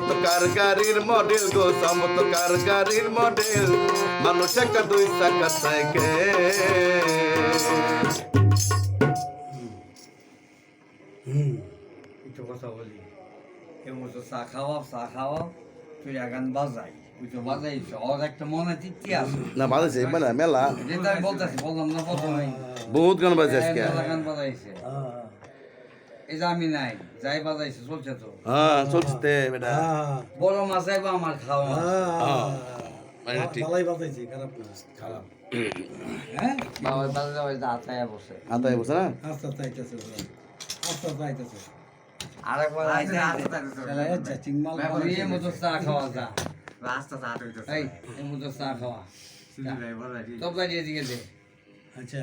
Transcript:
চমৎকার গাড়ির মডেল গো চমৎকার গাড়ির মডেল মানুষ একটা দুই চাকা সাইকেল। একটু কথা বলি। এমন তো চা খাওয়া চা খাওয়া তুই আগান বাজাই। তুই তো বাজাইছ একটা মনে তৃপ্তি আছে। না বাজেছে মানে মেলা। যেটা আমি বলতেছি বললাম না প্রথমে বহুত গান বাজে আজকে। গান বাজাইছে। এই যে আমি নাই যাই বাজাইছে চলছে তো। হ্যাঁ চলছে বেটা। বড় মাছ যাইবো আমার খাওয়া। হ্যাঁ, মানে ভালাই বাজাইছি খারাপ না খারাপ। হ্যাঁ? বাবা আতায় বসে। আতায় বসে না? আস্তে আস্তে আইতেছে আস্তে আস্তে আইতেছে। আরেকবার আইতে তাহলে আচ্ছা চিংমাল ওই মতো চা খাওয়া যা। এই এর মতো চা খাওয়া। তবলা দিয়ে দিকে দে। আচ্ছা।